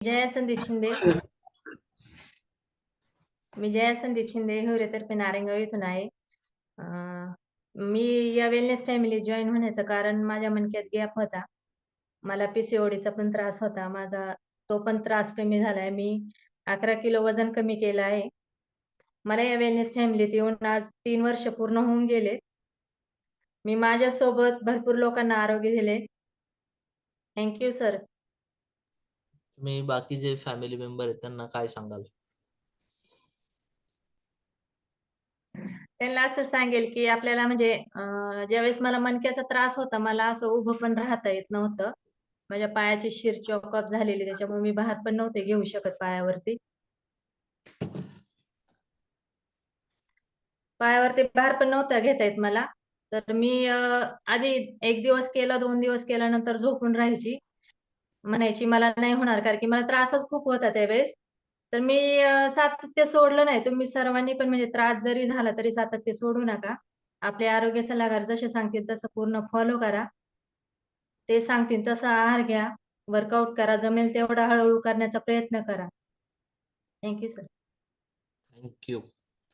जया संदीप शिंदे. मी जया संदीप शिंदे हिवरेतर्फे नारायणगाव इथून आहे. मी या वेलनेस फॅमिली जॉईन होण्याचं कारण माझ्या मनक्यात गॅप होता. मला पीसीओडीचा पण त्रास होता. माझा तो पण त्रास कमी झालाय. मी 11 किलो वजन कमी केलं आहे. मला या वेलनेस फॅमिलीत येऊन आज तीन वर्ष पूर्ण होऊन गेले. मी माझ्यासोबत भरपूर लोकांना आरोग्य दिले. Thank you sir. तुम्ही बाकी जे फॅमिली मेंबर आहेत त्यांना काय सांगाल? त्यांना असं सांगेल, की आपल्याला म्हणजे ज्यावेळेस मला मणक्याचा त्रास होता, मला असं उभं पण राहता येत नव्हतं. माझ्या पायाची शिर चॉकअप झालेली त्याच्यामुळे मी बाहेर पण नव्हते घेऊ शकत पायावरती. पायावरती बाहेर पण नव्हता घेता येत मला. तर मी आधी एक दिवस केला, दोन दिवस केला नंतर झोपून राहायची. म्हणायची मला नाही होणार कारण की मला त्रासच खूप होता त्यावेळेस. तर मी सातत्य सोडलं नाही. तुम्ही सर्वांनी पण म्हणजे त्रास जरी झाला तरी सातत्य सोडू नका. आपले आरोग्य सल्लागार जसे सांगतील तसं पूर्ण फॉलो करा. ते सांगतील तसा आहार घ्या, वर्कआउट करा, जमेल तेवढा हळूहळू करण्याचा प्रयत्न करा. Thank you sir. Thank you.